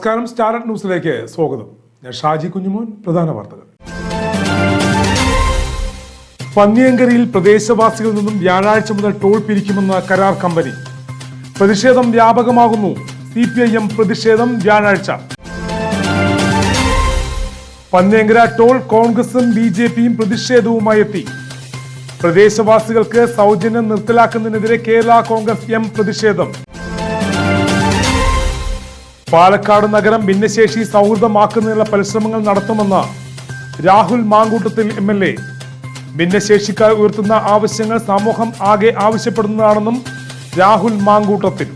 നമസ്കാരം സ്റ്റാർട്ട് ന്യൂസിലേക്ക് സ്വാഗതം. ഞാൻ ഷാജി കുഞ്ഞുമോൻ പ്രധാന വാർത്തകൾ. പന്നിയങ്കരിയിൽ പ്രദേശവാസികളിൽ നിന്നും വ്യാഴാഴ്ച മുതൽ ടോൾ പിരിക്കുമെന്ന കരാർ കമ്പനി. പ്രതിഷേധം വ്യാപകമാകുന്നു. സി പി ഐ എം പ്രതിഷേധം വ്യാഴാഴ്ച. പന്നിയങ്കര ടോൾ കോൺഗ്രസും ബി ജെ പിയും പ്രതിഷേധവുമായി എത്തി. പ്രദേശവാസികൾക്ക് സൗജന്യം നിർത്തലാക്കുന്നതിനെതിരെ കേരള കോൺഗ്രസ് എം പ്രതിഷേധം. പാലക്കാട് നഗരം ഭിന്നശേഷി സൗഹൃദമാക്കുന്നതിനുള്ള പരിശ്രമങ്ങൾ നടത്തുമെന്ന് Rahul Mankoottathil M L A. ഭിന്നശേഷിക്കാർ ഉയർത്തുന്ന ആവശ്യങ്ങൾ സമൂഹം ആകെ ആവശ്യപ്പെടുന്നതാണെന്നും രാഹുൽ മാങ്കൂട്ടത്തിൽ.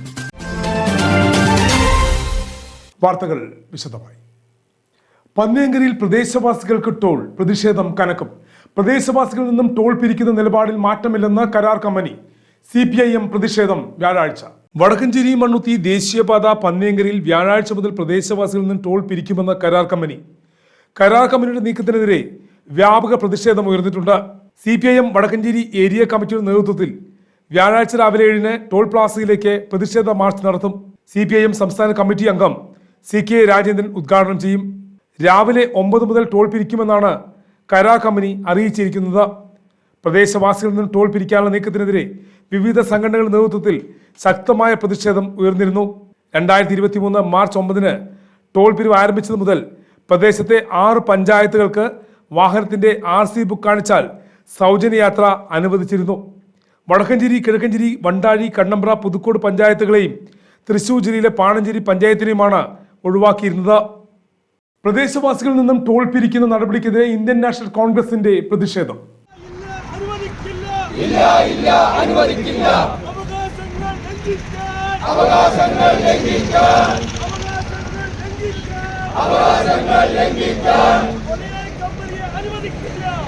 വാർത്തകൾ വിശദമായി. പന്നിയങ്കരിയിൽ പ്രദേശവാസികൾക്ക് ടോൾ പ്രതിഷേധം കനക്കും. പ്രദേശവാസികളിൽ നിന്നും ടോൾ പിരിക്കുന്ന നിലപാടിൽ മാറ്റമില്ലെന്ന് കരാർ കമ്പനി. സി പ്രതിഷേധം വ്യാഴാഴ്ച. വടക്കഞ്ചേരി മണ്ണുത്തി ദേശീയപാത പന്നിയങ്കരിൽ വ്യാഴാഴ്ച മുതൽ പ്രദേശവാസികളിൽ നിന്നും ടോൾ പിരിക്കുമെന്ന കരാർ കമ്പനി. കരാർ കമ്പനിയുടെ നീക്കത്തിനെതിരെ വ്യാപക പ്രതിഷേധം ഉയർന്നിട്ടുണ്ട്. C P I M Vadakkanchery area കമ്മിറ്റിയുടെ നേതൃത്വത്തിൽ വ്യാഴാഴ്ച രാവിലെ ഏഴിന് ടോൾ പ്ലാസയിലേക്ക് പ്രതിഷേധ മാർച്ച് നടത്തും. സി പി ഐ എം സംസ്ഥാന കമ്മിറ്റി അംഗം സി കെ രാജേന്ദ്രൻ ഉദ്ഘാടനം ചെയ്യും. രാവിലെ ഒമ്പത് മുതൽ ടോൾ പിരിക്കുമെന്നാണ് കരാർ കമ്പനി അറിയിച്ചിരിക്കുന്നത്. പ്രദേശവാസികളിൽ നിന്ന് ടോൾ പിരിക്കാനുള്ള നീക്കത്തിനെതിരെ വിവിധ സംഘടനകളുടെ നേതൃത്വത്തിൽ ശക്തമായ പ്രതിഷേധം ഉയർന്നിരുന്നു. രണ്ടായിരത്തി ഇരുപത്തി മൂന്ന് മാർച്ച് ഒമ്പതിന് ടോൾ പിരിവ് ആരംഭിച്ചത് മുതൽ പ്രദേശത്തെ ആറ് പഞ്ചായത്തുകൾക്ക് വാഹനത്തിന്റെ ആർ സി ബുക്ക് കാണിച്ചാൽ സൗജന്യ യാത്ര അനുവദിച്ചിരുന്നു. വടക്കഞ്ചേരി കിഴക്കഞ്ചേരി വണ്ടാഴി കണ്ണമ്പ്ര പുതുക്കോട് പഞ്ചായത്തുകളെയും തൃശൂർ ജില്ലയിലെ പാണഞ്ചേരി പഞ്ചായത്തിനെയുമാണ് ഒഴിവാക്കിയിരുന്നത്. പ്രദേശവാസികളിൽ നിന്നും ടോൾ പിരിക്കുന്ന നടപടിക്കെതിരെ ഇന്ത്യൻ നാഷണൽ കോൺഗ്രസിന്റെ പ്രതിഷേധം. ഇല്ല ഇല്ല അനുവദിക്കില്ല. അവകാശങ്ങൾ ലംഘിക്കാൻ. അവകാശങ്ങൾ ലംഘിക്കാൻ.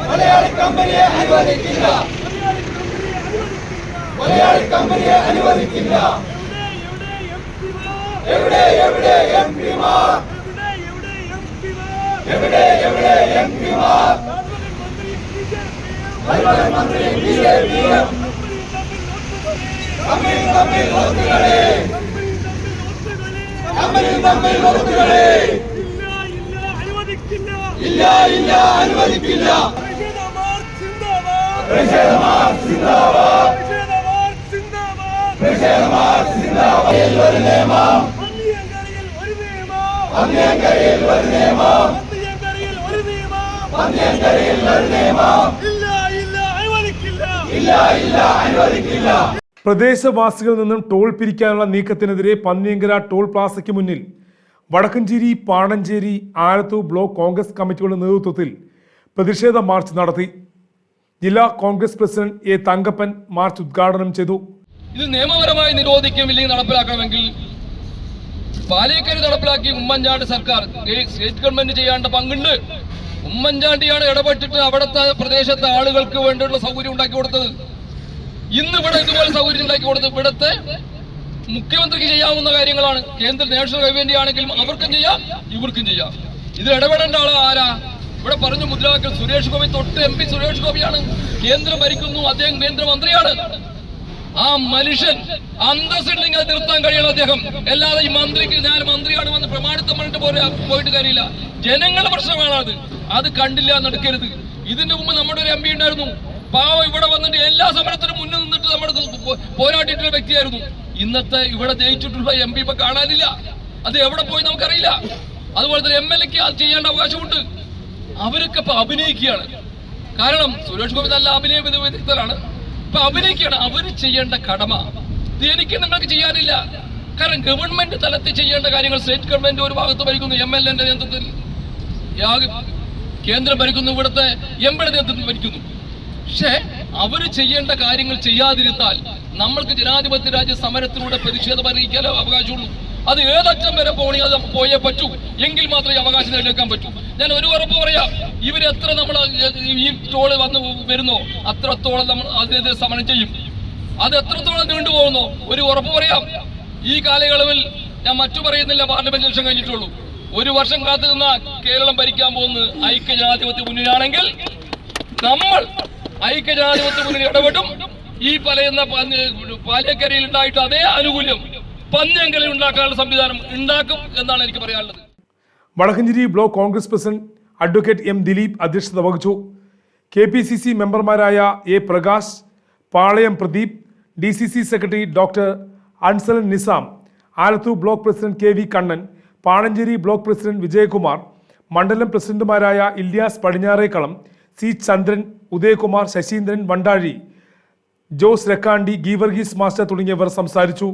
മലയാളി കമ്പനിയെ അനുവദിക്കില്ല. മലയാളി കമ്പനിയെ അനുവദിക്കില്ല. എവിടെ എവിടെ എം പിമാർ എവിടെ എവിടെ എം പിമാർ ഇല്ല ഇല്ല അനുവദിക്കില്ല ഒരു നിയമം പന്നിയങ്കരയിൽ ഒരു നിയമം പന്നിയങ്കരയിൽ ഒരു നിയമം പന്നിയങ്കരയിൽ ഒരു നിയമം പന്നിയങ്കരയിൽ ഒരു നിയമം ഇല്ല ഇല്ല അനുവദിക്കില്ല ഇല്ല ഇല്ല അനുവദിക്കില്ല പ്രദേശവാസികളിൽ നിന്നും ടോൾ പിരിക്കാനുള്ള നീക്കത്തിനെതിരെ പന്നിയങ്കര ടോൾ പ്ലാസയ്ക്ക് മുന്നിൽ വടക്കഞ്ചേരി പാണഞ്ചേരി ആലത്തൂർ ബ്ലോക്ക് കോൺഗ്രസ് കമ്മിറ്റികളുടെ നേതൃത്വത്തിൽ പ്രതിഷേധ മാർച്ച് നടത്തി. ജില്ലാ Congress president A Thankappan march ഉദ്ഘാടനം ചെയ്തു. ഇത് നിയമപരമായി നിരോധിക്കും ഇല്ലെങ്കിൽ നടപ്പിലാക്കണമെങ്കിൽ പാലേക്കരി നടപ്പിലാക്കി ഉമ്മൻചാണ്ടി സർക്കാർ സ്റ്റേറ്റ് ഗവൺമെന്റ് ചെയ്യേണ്ട പങ്കുണ്ട്. ഉമ്മൻചാണ്ടിയാണ് ഇടപെട്ടിട്ട് അവിടുത്തെ പ്രദേശത്തെ ആളുകൾക്ക് വേണ്ടിയുള്ള സൗകര്യം ഉണ്ടാക്കി കൊടുത്തത്. ഇന്ന് ഇവിടെ ഇതുപോലെ സൗകര്യം ഉണ്ടാക്കി കൊടുത്തത് ഇവിടുത്തെ മുഖ്യമന്ത്രിക്ക് ചെയ്യാവുന്ന കാര്യങ്ങളാണ്. കേന്ദ്ര നാഷണൽ ഹൈവേന്റെ ആണെങ്കിലും അവർക്കും ചെയ്യാം ഇവർക്കും ചെയ്യാം. ഇതിൽ ഇടപെടേണ്ട ആളോ ആരാ? ഇവിടെ പറഞ്ഞു മുദ്രാവാക്യം സുരേഷ് ഗോപി തൊട്ട് എം പി സുരേഷ് ഗോപിയാണ്. കേന്ദ്രം ഭരിക്കുന്നു അദ്ദേഹം കേന്ദ്രമന്ത്രിയാണ്. ആ മനുഷ്യൻ അന്തസ്സില്ലെങ്കിൽ അത് നിർത്താൻ കഴിയണം അദ്ദേഹം. അല്ലാതെ ഈ മന്ത്രിക്ക് ഞാൻ മന്ത്രിയാണ് വന്ന് പ്രമാണിത്തം പറഞ്ഞിട്ട് പോലെ പോയിട്ട് കാര്യമില്ല. ജനങ്ങളുടെ പ്രശ്നമാണ് അത് അത് കണ്ടില്ല നടക്കരുത് ഇതിന്റെ മുമ്പ് നമ്മുടെ ഒരു എം പി ഉണ്ടായിരുന്നു. പാവം ഇവിടെ വന്നിട്ട് എല്ലാ സമരത്തിനും മുന്നിൽ നിന്നിട്ട് നമ്മുടെ പോ- പോരാടിയിട്ടുള്ള വ്യക്തിയായിരുന്നു. ഇന്നത്തെ ഇവിടെ ജയിച്ചിട്ടുള്ള എം പി ഇപ്പൊ കാണാനില്ല. അത് എവിടെ പോയി നമുക്കറിയില്ല. അതുപോലെ തന്നെ എം എൽ എക്ക് അത് ചെയ്യേണ്ട അവകാശമുണ്ട്. അവരൊക്കെ ഇപ്പൊ അഭിനയിക്കുകയാണ്. കാരണം സുരേഷ് ഗോപി നല്ല അഭിനയ വിദ- വിദഗ്ധരാണ് ഇപ്പൊ അഭിനയിക്കുകയാണ്. അവർ ചെയ്യേണ്ട കടമ. ഇത് എനിക്ക് നിങ്ങൾക്ക് ചെയ്യാനില്ല. കാരണം ഗവൺമെന്റ് തലത്തിൽ ചെയ്യേണ്ട കാര്യങ്ങൾ സ്റ്റേറ്റ് ഗവൺമെന്റ് ഒരു ഭാഗത്ത് ഭരിക്കുന്നു. എം എൽ എന്റെ നേതൃത്വത്തിൽ. കേന്ദ്രം ഭരിക്കുന്നു ഇവിടുത്തെ എം നേതൃത്വം ഭരിക്കുന്നു. പക്ഷേ അവർ ചെയ്യേണ്ട കാര്യങ്ങൾ ചെയ്യാതിരുന്നാൽ നമ്മൾക്ക് ജനാധിപത്യ രാജ്യ സമരത്തിലൂടെ പ്രതിഷേധം അറിയിക്കാനോ അവകാശമുള്ളൂ. അത് ഏതറ്റം വരെ പോണി അത് പോയേ പറ്റൂ. എങ്കിൽ മാത്രമേ അവകാശം നേടിയെടുക്കാൻ പറ്റൂ. ഞാൻ ഒരു ഉറപ്പ് പറയാം. ഇവരെത്ര നമ്മൾ ഈ ടോൾ വന്ന് വരുന്നോ അത്രത്തോളം നമ്മൾ അതിനെതിരെ സമരം ചെയ്യും. അത് എത്രത്തോളം നീണ്ടുപോകുന്നോ ഒരു ഉറപ്പ് പറയാം. ഈ കാലയളവിൽ ഞാൻ മറ്റു പറയുന്നില്ല പാർലമെന്റ് ഇലക്ഷൻ കഴിഞ്ഞിട്ടുള്ളൂ. ഒരു വർഷം കാത്തു നിന്ന കേരളം ഭരിക്കാൻ പോകുന്നത് ഐക്യജനാധിപത്യ മുന്നണിയാണെങ്കിൽ നമ്മൾ ഐക്യജനാധിപത്യ മുന്നണി ഇടപെടും. ഈ പലയുന്ന പാലക്കരയിൽ ഉണ്ടായിട്ട് അതേ ആനുകൂല്യം പന്നിയങ്കലിൽ ഉണ്ടാക്കാനുള്ള സംവിധാനം ഉണ്ടാക്കും എന്നാണ് എനിക്ക് പറയാനുള്ളത്. Vadakkanchery block Congress president advocate M Dileep അധ്യക്ഷത വഹിച്ചു. കെ പി സി സി മെമ്പർമാരായ A Prakash Palayam Pradeep D C C secretary doctor Ansalan Nizam Alathur block president K V Kannan Panancherry block president Vijayakumar മണ്ഡലം പ്രസിഡന്റുമാരായ Ilyas Padinjarekkalam C Chandran Udayakumar Saseendran Vandazhi Jose Rakkandi Geevarghese master തുടങ്ങിയവർ സംസാരിച്ചു.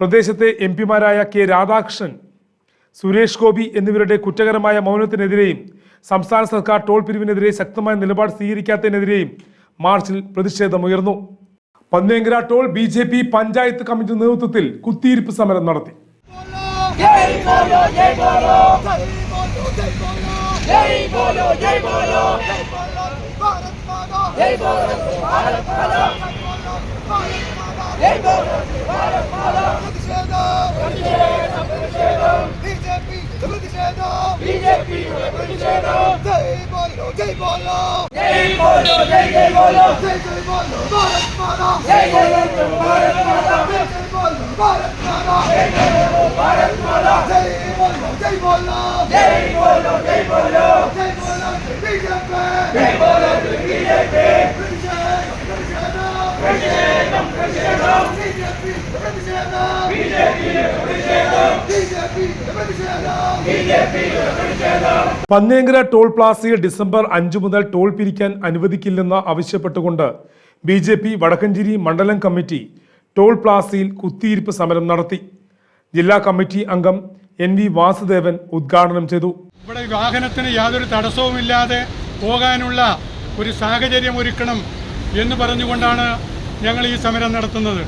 പ്രദേശത്തെ M പിമാരായ K Radhakrishnan Suresh Gopi എന്നിവരുടെ കുറ്റകരമായ മൗനത്തിനെതിരെയും സംസ്ഥാന സർക്കാർ ടോൾ പിരിവിനെതിരെ ശക്തമായ നിലപാട് സ്വീകരിക്കാത്തതിനെതിരെയും മാർച്ചിൽ പ്രതിഷേധമുയർന്നു. Pannenkara toll B J P panchayat committee നേതൃത്വത്തിൽ കുത്തിയിരിപ്പ് സമരം നടത്തി. Jai Bolo, Jai Bolo. Jai Bolo, Jai Bolo. Jai Bolo, Bharat Mata. Jai Bolo, Bharat Mata. പ്രതിഷേധം പ്രതിഷേധം പ്രതിഷേധം ബി ജെ പി പ്രതിഷേധം ബി ജെ പി പ്രതിഷേധം ജയ് ബോലോ ജയ് ബോലോ ജയ് ബോലോ ജയ് ജയ് ബോലോ ജയ് ജയ് ബോലോ ഭാരത് മാതാ ജയ് ബോലോ ഭാരത് മാതാ बोलो भारत माता जय बोलो भारत माता जय बोलो जय बोलो जय बोलो जय बोलो जय बोलो बीजेपी जय बोलो BJP प्रतिषेधम प्रतिषेधम प्रतिषेधम प्रतिषेधम BJP प्रतिषेधम BJP प्रतिषेधम BJP प्रतिषेधम BJP प्रतिषेधम പന്നേങ്കര toll പ്ലാസയിൽ ഡിസംബർ അഞ്ചു മുതൽ ടോൾ പിരിക്കാൻ അനുവദിക്കില്ലെന്ന് ആവശ്യപ്പെട്ടുകൊണ്ട് ബി ജെ പി വടക്കഞ്ചേരി മണ്ഡലം കമ്മിറ്റി ടോൾ പ്ലാസയിൽ കുത്തിയിരിപ്പ് സമരം നടത്തി. ജില്ലാ കമ്മിറ്റി അംഗം എൻ വി വാസുദേവൻ ഉദ്ഘാടനം ചെയ്തു. ഇവിടെ വാഹനത്തിന് യാതൊരു തടസ്സവുമില്ലാതെ പോകാനുള്ള ഒരു സാഹചര്യം ഒരുക്കണം എന്ന് പറഞ്ഞുകൊണ്ടാണ് ഞങ്ങൾ ഈ സമരം നടത്തുന്നത്.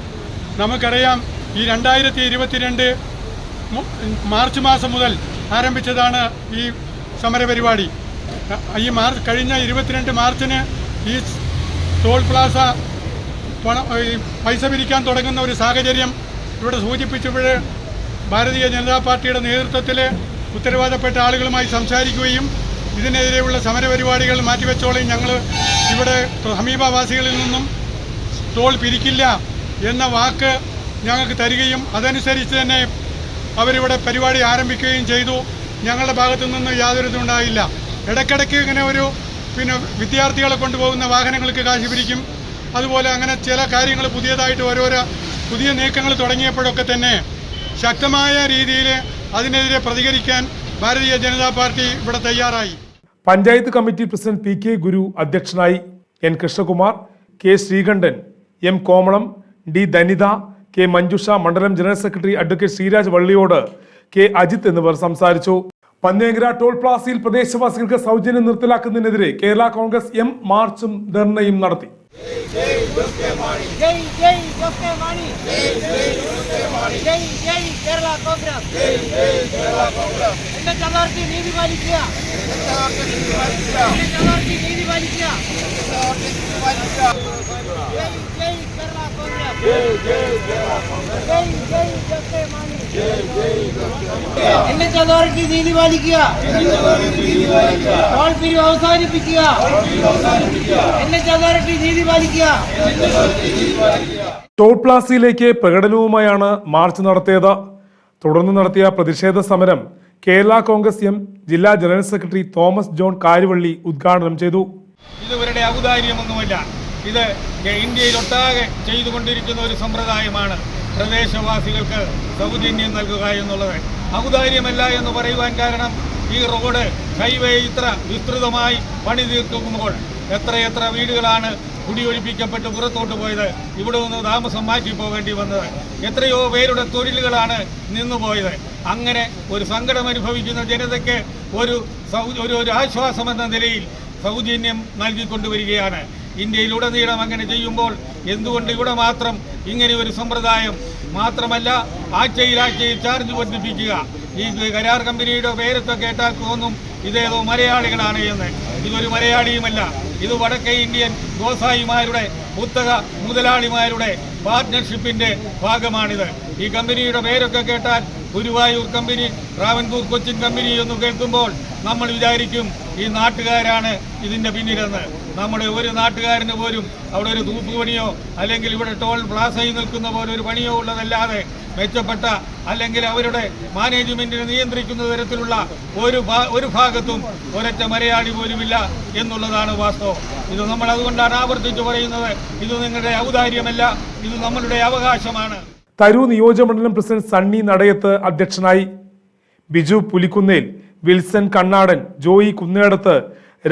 നമുക്കറിയാം ഈ രണ്ടായിരത്തി ഇരുപത്തിരണ്ട് മാർച്ച് മാസം മുതൽ ആരംഭിച്ചതാണ് ഈ സമരപരിപാടി. ഈ മാർച്ച് കഴിഞ്ഞ ഇരുപത്തിരണ്ട് മാർച്ചിന് ഈ ടോൾ പ്ലാസ പണം ഈ പൈസ പിരിക്കാൻ തുടങ്ങുന്ന ഒരു സാഹചര്യം ഇവിടെ സൂചിപ്പിച്ചപ്പോൾ ഭാരതീയ ജനതാ പാർട്ടിയുടെ നേതൃത്വത്തിൽ ഉത്തരവാദപ്പെട്ട ആളുകളുമായി സംസാരിക്കുകയും ഇതിനെതിരെയുള്ള സമരപരിപാടികൾ മാറ്റിവെച്ചോളയും ഞങ്ങൾ ഇവിടെ സമീപവാസികളിൽ നിന്നും ടോൾ പിരിക്കില്ല എന്ന വാക്ക് ഞങ്ങൾക്ക് തരികയും അതനുസരിച്ച് തന്നെ അവരിവിടെ പരിപാടി ആരംഭിക്കുകയും ചെയ്തു. ഞങ്ങളുടെ ഭാഗത്തു നിന്ന് യാതൊരു ഇതുണ്ടായില്ല ഇടയ്ക്കിടയ്ക്ക് ഇങ്ങനെ ഒരു പിന്നെ വിദ്യാർത്ഥികളെ കൊണ്ടുപോകുന്ന വാഹനങ്ങൾക്ക് കാശ് പിരിക്കും. അതുപോലെ അങ്ങനെ ചില കാര്യങ്ങൾ പുതിയതായിട്ട് ഓരോരോ പുതിയ നീക്കങ്ങൾ തുടങ്ങിയപ്പോഴൊക്കെ തന്നെ ശക്തമായ രീതിയിൽ അതിനെതിരെ പ്രതികരിക്കാൻ ഭാരതീയ ജനതാ പാർട്ടി ഇവിടെ തയ്യാറായി. Panchayat committee president P K Guru അധ്യക്ഷനായി N Krishnakumar K Sreekandan M Komalam D Dhanitha K Manjusha മണ്ഡലം general secretary advocate Sreeraj Valliyode K Ajith എന്നിവർ സംസാരിച്ചു. പന്നേങ്കര ടോൾ പ്ലാസയിൽ പ്രദേശവാസികൾക്ക് സൗജന്യം നിർത്തലാക്കുന്നതിനെതിരെ കേരള കോൺഗ്രസ് എം മാർച്ചും ധർണയും നടത്തി. ஜெய் ஜெய் ஜோஸ்கேமானி ஜெய் ஜெய் கேரளா காங்கிரஸ் இந்த சதார்த்தி நீதிபாதிக்கியா എന്റെ ചലാർത്തി നീതി പാലിക്കുക. ടോൾ പിരിവ് അവസാനിപ്പിക്കുക. എന്റെ ചലാർത്തി നീതി പാലിക്കുക. ടോൾ പ്ലാസയിലേക്ക് പ്രകടനവുമായാണ് മാർച്ച് നടത്തിയത്. തുടർന്ന് നടത്തിയ പ്രതിഷേധ സമരം കേരള കോൺഗ്രസ് എം ജില്ലാ ജനറൽ സെക്രട്ടറി തോമസ് ജോൺ കാരുവള്ളി ഉദ്ഘാടനം ചെയ്തു. ഇതുവരുടെ ഔദാര്യമൊന്നുമില്ല. ഇത് ഇത് ഇന്ത്യയിലൊട്ടാകെ ചെയ്തുകൊണ്ടിരിക്കുന്ന ഒരു സമ്പ്രദായമാണ് പ്രദേശവാസികൾക്ക് സൗജന്യം നൽകുക എന്നുള്ളത്. ഔദാര്യമല്ല എന്ന് പറയുവാൻ കാരണം ഈ റോഡ് ഹൈവേ ഇത്ര വിസ്തൃതമായി പണി തീർക്കുമ്പോൾ എത്രയെത്ര വീടുകളാണ് കുടിയൊഴിപ്പിക്കപ്പെട്ട് പുറത്തോട്ട് പോയത്? ഇവിടെ നിന്ന് താമസം മാറ്റി പോകേണ്ടി വന്നത്. എത്രയോ പേരുടെ തൊഴിലുകളാണ് നിന്നുപോയത് അങ്ങനെ ഒരു സങ്കടം അനുഭവിക്കുന്ന ജനതയ്ക്ക് ഒരു ഒരു ഒരു ആശ്വാസം എന്ന നിലയിൽ സൗജന്യം നൽകിക്കൊണ്ടുവരികയാണ്. ഇന്ത്യയിലുടനീളം അങ്ങനെ ചെയ്യുമ്പോൾ എന്തുകൊണ്ട് ഇവിടെ മാത്രം ഇങ്ങനെ ഒരു സമ്പ്രദായം മാത്രമല്ല ആഴ്ചയിൽ ആഴ്ചയിൽ ചാർജ് വർദ്ധിപ്പിക്കുക. ഈ കരാർ കമ്പനിയുടെ പേരൊക്കെ കേട്ടാൽ തോന്നും ഇതേതോ മലയാളികളാണ് എന്ന്. ഇതൊരു മലയാളിയുമല്ല ഇത് വടക്കേ ഇന്ത്യൻ ഗോസായിമാരുടെ കുത്തക മുതലാളിമാരുടെ പാർട്ട്ണർഷിപ്പിന്റെ ഭാഗമാണിത്. ഈ കമ്പനിയുടെ പേരൊക്കെ കേട്ടാൽ ഗുരുവായൂർ കമ്പനി റാവൻപൂർ കൊച്ചിൻ കമ്പനി എന്ന് കേൾക്കുമ്പോൾ നമ്മൾ വിചാരിക്കും ഈ നാട്ടുകാരാണ് ഇതിന്റെ പിന്നിലെന്ന്. നമ്മുടെ ഒരു നാട്ടുകാരന് പോലും അവിടെ ഒരു തൂപ്പുപണിയോ അല്ലെങ്കിൽ ഇവിടെ ടോൾ പ്ലാസയിൽ നിൽക്കുന്ന പോലെ ഒരു പണിയോ ഉള്ളതല്ലാതെ മെച്ചപ്പെട്ട അല്ലെങ്കിൽ അവരുടെ മാനേജ്മെന്റിനെ നിയന്ത്രിക്കുന്ന തരത്തിലുള്ള ഒരു ഒരു ഭാഗത്തും ഒരൊറ്റ മലയാളി പോലുമില്ല എന്നുള്ളതാണ് വാസ്തവം. ഇത് നമ്മൾ അതുകൊണ്ടാണ് ആവർത്തിച്ച് പറയുന്നത്. ഇത് നിങ്ങളുടെ ഔദാര്യമല്ല. ഇത് നമ്മളുടെ അവകാശമാണ്. തരൂർ നിയോജകമണ്ഡലം പ്രസിഡന്റ് സണ്ണി നടയത്ത് അധ്യക്ഷനായി. ബിജു പുലിക്കുന്നേൽ വിൽസൺ കണ്ണാടൻ ജോയി കുന്നേടത്ത്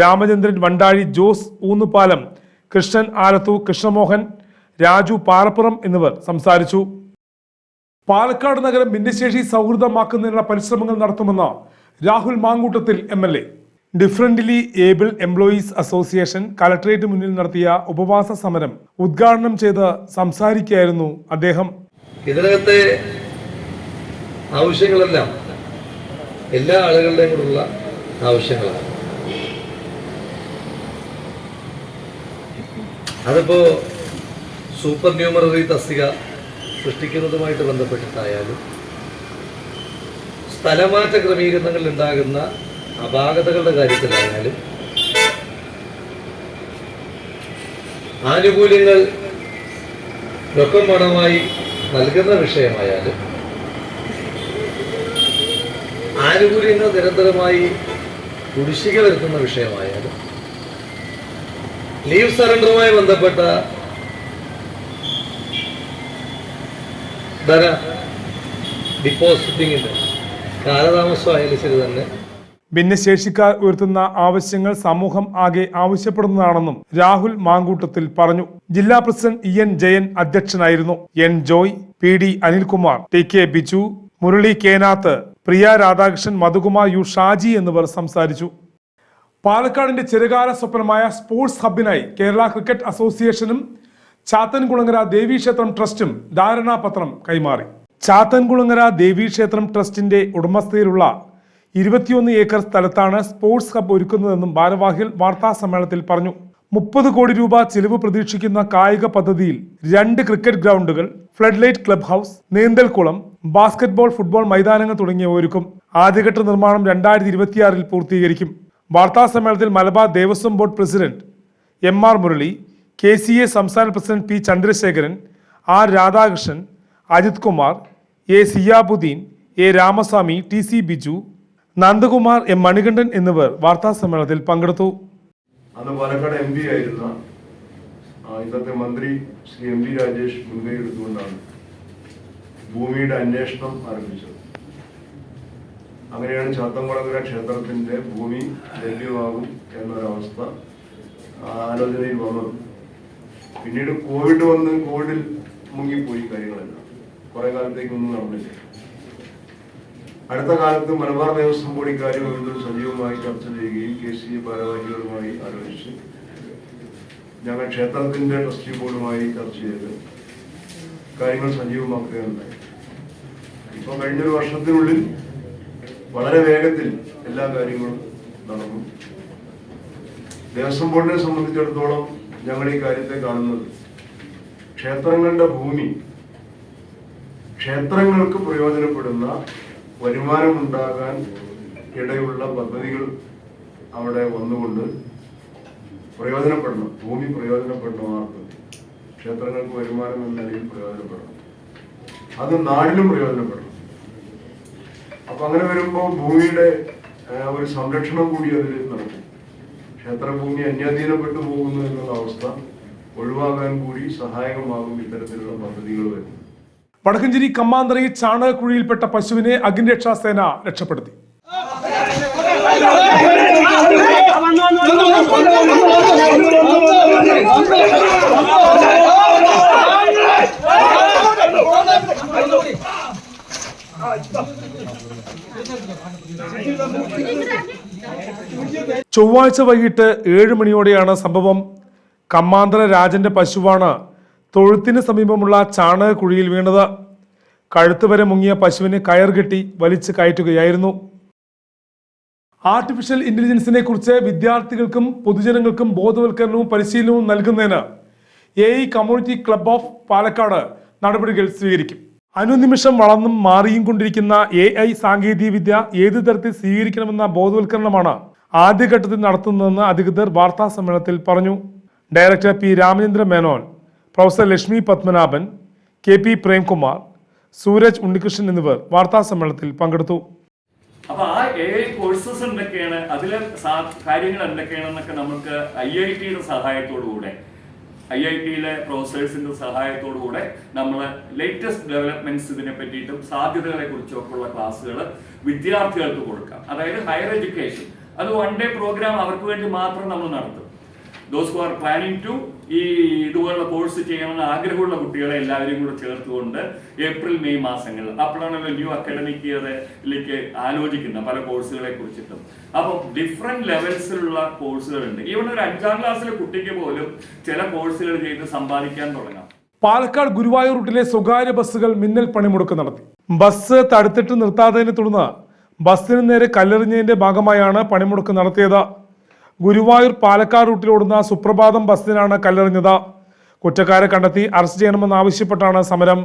രാമചന്ദ്രൻ വണ്ടാഴി ജോസ് ഊന്നുപാലം കൃഷ്ണൻ ആലത്തു കൃഷ്ണമോഹൻ രാജു പാറപ്പുറം എന്നിവർ സംസാരിച്ചു. പാലക്കാട് നഗരം ഭിന്നശേഷി സൗഹൃദമാക്കുന്നതിനുള്ള പരിശ്രമങ്ങൾ നടത്തുമെന്ന് Rahul Mankoottathil M L A. Differently able employees association collectorate മുന്നിൽ നടത്തിയ ഉപവാസ സമരം ഉദ്ഘാടനം ചെയ്ത് സംസാരിക്കുകയായിരുന്നു അദ്ദേഹം. ഇതിനകത്തെ ആവശ്യങ്ങളെല്ലാം എല്ലാ ആളുകളുടെയും കൂടെയുള്ള ആവശ്യങ്ങളാണ്. അതിപ്പോ സൂപ്പർ ന്യൂമററി തസ്തിക സൃഷ്ടിക്കുന്നതുമായിട്ട് ബന്ധപ്പെട്ടിട്ടായാലും സ്ഥലമാറ്റ ക്രമീകരണങ്ങളിൽ ഉണ്ടാകുന്ന അപാകതകളുടെ കാര്യത്തിലായാലും ആനുകൂല്യങ്ങൾ രൊക്കം പണമായി നൽകുന്ന വിഷയമായാലും ആനുകൂല്യങ്ങൾ നിരന്തരമായി കുടിശ്ശിക വരുത്തുന്ന വിഷയമായാലും ലീവ് സറണ്ടറുമായി ബന്ധപ്പെട്ട ധന ഡിപ്പോസിറ്റിങ്ങിന്റെ കാലതാമസമായാലും ശരി തന്നെ ഭിന്നശേഷിക്കാർ ഉയർത്തുന്ന ആവശ്യങ്ങൾ സമൂഹം ആകെ ആവശ്യപ്പെടുന്നതാണെന്നും രാഹുൽ മാങ്കൂട്ടത്തിൽ പറഞ്ഞു. ജില്ലാ പ്രസിഡന്റ് ഇ എൻ ജയൻ അധ്യക്ഷനായിരുന്നു. N Joy P D Anilkumar T K Biju Murali Kenath Priya Radhakrishnan Madhukumar U Shaji എന്നിവർ സംസാരിച്ചു. പാലക്കാടിന്റെ ചെറുകാല സ്വപ്നമായ സ്പോർട്സ് ഹബിനായി കേരള ക്രിക്കറ്റ് അസോസിയേഷനും ചാത്തൻകുളങ്ങര ദേവീക്ഷേത്രം ട്രസ്റ്റും ധാരണാപത്രം കൈമാറി. ചാത്തൻകുളങ്ങര ദേവീക്ഷേത്രം ട്രസ്റ്റിന്റെ ഉടമസ്ഥയിലുള്ള ഇരുപത്തിയൊന്ന് ഏക്കർ സ്ഥലത്താണ് സ്പോർട്സ് ഹബ് ഒരുക്കുന്നതെന്നും ഭാരവാഹികൾ വാർത്താ സമ്മേളനത്തിൽ പറഞ്ഞു. മുപ്പത് കോടി രൂപ ചെലവ് പ്രതീക്ഷിക്കുന്ന കായിക പദ്ധതിയിൽ രണ്ട് ക്രിക്കറ്റ് ഗ്രൗണ്ടുകൾ ഫ്ലഡ് ലൈറ്റ് ക്ലബ് ഹൗസ് നീന്തൽക്കുളം ബാസ്കറ്റ്ബോൾ ഫുട്ബോൾ മൈതാനങ്ങൾ തുടങ്ങിയവ ഒരുക്കും ആദ്യഘട്ട നിർമ്മാണം രണ്ടായിരത്തി ഇരുപത്തിയാറിൽ പൂർത്തീകരിക്കും. വാർത്താ സമ്മേളനത്തിൽ Malabar Devaswom board president M R Murali K C A സംസ്ഥാന president P Chandrasekharan R Radhakrishnan Ajith Kumar A Siyabuddin A Ramaswamy T C Biju Nandakumar M Manikandan എന്നിവർ വാർത്താ സമ്മേളനത്തിൽ പങ്കെടുത്തു. അന്ന് പാലക്കാട് എം പി ആയിരുന്ന ഇന്നത്തെ മന്ത്രി ശ്രീ എം വി രാജേഷ് മുൻകൈ എടുത്തുകൊണ്ടാണ് ഭൂമിയുടെ അന്വേഷണം ആരംഭിച്ചത്. അങ്ങനെയാണ് ചാത്തംകുളങ്ങര ക്ഷേത്രത്തിന്റെ ഭൂമി ലഭ്യമാകും എന്നൊരവസ്ഥ ആലോചനയിൽ വന്നത്. പിന്നീട് കോവിഡ് വന്ന് കോവിഡിൽ മുങ്ങിപ്പോയി കാര്യങ്ങളെല്ലാം. കുറെ കാലത്തേക്കൊന്നും നടന്നില്ല. അടുത്ത കാലത്ത് മലബാർ ദേവസ്വം ബോർഡ് ഇക്കാര്യം സജീവമായി ചർച്ച ചെയ്യുകയും കെ സി ഭാരവാഹികളുമായി ആലോചിച്ച് ഞങ്ങൾ ക്ഷേത്രത്തിന്റെ ട്രസ്റ്റി ബോർഡുമായി ചർച്ച ചെയ്ത് കാര്യങ്ങൾ സജീവമാക്കുകയുണ്ടായി. ഇപ്പൊ കഴിഞ്ഞൊരു വർഷത്തിനുള്ളിൽ വളരെ വേഗത്തിൽ എല്ലാ കാര്യങ്ങളും നടന്നു. ദേവസ്വം ബോർഡിനെ സംബന്ധിച്ചിടത്തോളം ഞങ്ങൾ ഈ കാര്യത്തെ കാണുന്നത് ക്ഷേത്രങ്ങളുടെ ഭൂമി ക്ഷേത്രങ്ങൾക്ക് പ്രയോജനപ്പെടുന്ന വരുമാനമുണ്ടാകാൻ ഇടയുള്ള പദ്ധതികൾ അവിടെ വന്നുകൊണ്ട് പ്രയോജനപ്പെടണം. ഭൂമി പ്രയോജനപ്പെടണം ആർക്ക് ക്ഷേത്രങ്ങൾക്ക് വരുമാനം എന്ന നിലയിൽ പ്രയോജനപ്പെടണം. അത് നാടിനും പ്രയോജനപ്പെടണം. അപ്പൊ അങ്ങനെ വരുമ്പോൾ ഭൂമിയുടെ ഒരു സംരക്ഷണം കൂടി അതിൽ നടക്കും. ക്ഷേത്രഭൂമി അന്യാധീനപ്പെട്ടു പോകുന്നു എന്നുള്ള അവസ്ഥ ഒഴിവാക്കാൻ കൂടി സഹായകമാകും ഇത്തരത്തിലുള്ള പദ്ധതികൾ വരുന്നത്. വടക്കഞ്ചേരി കമ്മാന്തറയിൽ ചാണകക്കുഴിയിൽപ്പെട്ട പശുവിനെ അഗ്നിരക്ഷാസേന രക്ഷപ്പെടുത്തി. ചൊവ്വാഴ്ച വൈകിട്ട് ഏഴ് മണിയോടെയാണ് സംഭവം. കമ്മാന്തര രാജന്റെ പശുവാണ് തൊഴുത്തിന് സമീപമുള്ള ചാണക കുഴിയിൽ വീണത്. കഴുത്ത് വരെ മുങ്ങിയ പശുവിന് കയർ കെട്ടി വലിച്ചു കയറ്റുകയായിരുന്നു. ആർട്ടിഫിഷ്യൽ ഇന്റലിജൻസിനെ കുറിച്ച് വിദ്യാർത്ഥികൾക്കും പൊതുജനങ്ങൾക്കും ബോധവൽക്കരണവും പരിശീലനവും നൽകുന്നതിന് A I community club of Palakkad നടപടികൾ സ്വീകരിക്കും. അനുനിമിഷം വളർന്നും മാറിയും കൊണ്ടിരിക്കുന്ന എ ഐ സാങ്കേതികവിദ്യ ഏതു തരത്തിൽ സ്വീകരിക്കണമെന്ന ബോധവൽക്കരണമാണ് ആദ്യഘട്ടത്തിൽ നടത്തുന്നതെന്ന് അധികൃതർ വാർത്താ സമ്മേളനത്തിൽ പറഞ്ഞു. Director P Ramachandra Menon. Professor Lakshmi Padmanabhan K P Premkumar Sooraj Unnikrishnan എന്നിവർ വാർത്താ സമ്മേളനത്തിൽ പങ്കെടുത്തു. അപ്പൊ ആ എ ഐ കോഴ്സസ് എന്തൊക്കെയാണ്? അതിലെ കാര്യങ്ങൾ എന്തൊക്കെയാണെന്നൊക്കെ നമുക്ക് ഐ ഐ ടിയുടെ സഹായത്തോടുകൂടെ ഐ ഐ ടിയിലെ പ്രൊഫസേഴ്സിന്റെ സഹായത്തോടുകൂടെ നമ്മൾ ലേറ്റസ്റ്റ് ഡെവലപ്മെന്റ്സ് ഇതിനെ പറ്റിയിട്ടും സാധ്യതകളെ കുറിച്ചും ഒക്കെ ഉള്ള ക്ലാസ്സുകൾ വിദ്യാർത്ഥികൾക്ക് കൊടുക്കാം. അതായത് ഹയർ എഡ്യൂക്കേഷൻ അത് വൺ ഡേ പ്രോഗ്രാം അവർക്ക് വേണ്ടി മാത്രം നമ്മൾ നടത്തും. Those who are planning to ഈ ഇതുപോലുള്ള കോഴ്സ് ചെയ്യണമെന്ന് ആഗ്രഹമുള്ള കുട്ടികളെ എല്ലാവരെയും കൂടെ ചേർത്തുകൊണ്ട് ഏപ്രിൽ മെയ് മാസങ്ങളിൽ അപ്പോഴാണല്ലോ ന്യൂ അക്കാഡമിക് ഇയറിലേക്ക് ആലോചിക്കുന്നത് പല കോഴ്സുകളെ കുറിച്ചിട്ടും. അപ്പം ഡിഫറെന്റ് ലെവൽസിലുള്ള കോഴ്സുകളുണ്ട് ഈവൺ ഒരു അഞ്ചാം ക്ലാസ്സിലെ കുട്ടിക്ക് പോലും ചില കോഴ്സുകൾ ചെയ്ത് സമ്പാദിക്കാൻ തുടങ്ങാം. പാലക്കാട് ഗുരുവായൂർ റൂട്ടിലെ സ്വകാര്യ ബസ്സുകൾ മിന്നൽ പണിമുടക്ക് നടത്തി. ബസ് തടുത്തിട്ട് നിർത്താത്തതിനെ തുടർന്ന് ബസ്സിന് നേരെ കല്ലെറിഞ്ഞതിന്റെ ഭാഗമായാണ് പണിമുടക്ക് നടത്തിയത്. ഗുരുവായൂർ പാലക്കാട് റൂട്ടിലോടുന്ന സുപ്രഭാതം ബസ്സിനാണ് കല്ലെറിഞ്ഞത്. കുറ്റക്കാരെ കണ്ടെത്തി അറസ്റ്റ് ചെയ്യണമെന്നാവശ്യപ്പെട്ടാണ് സമരം.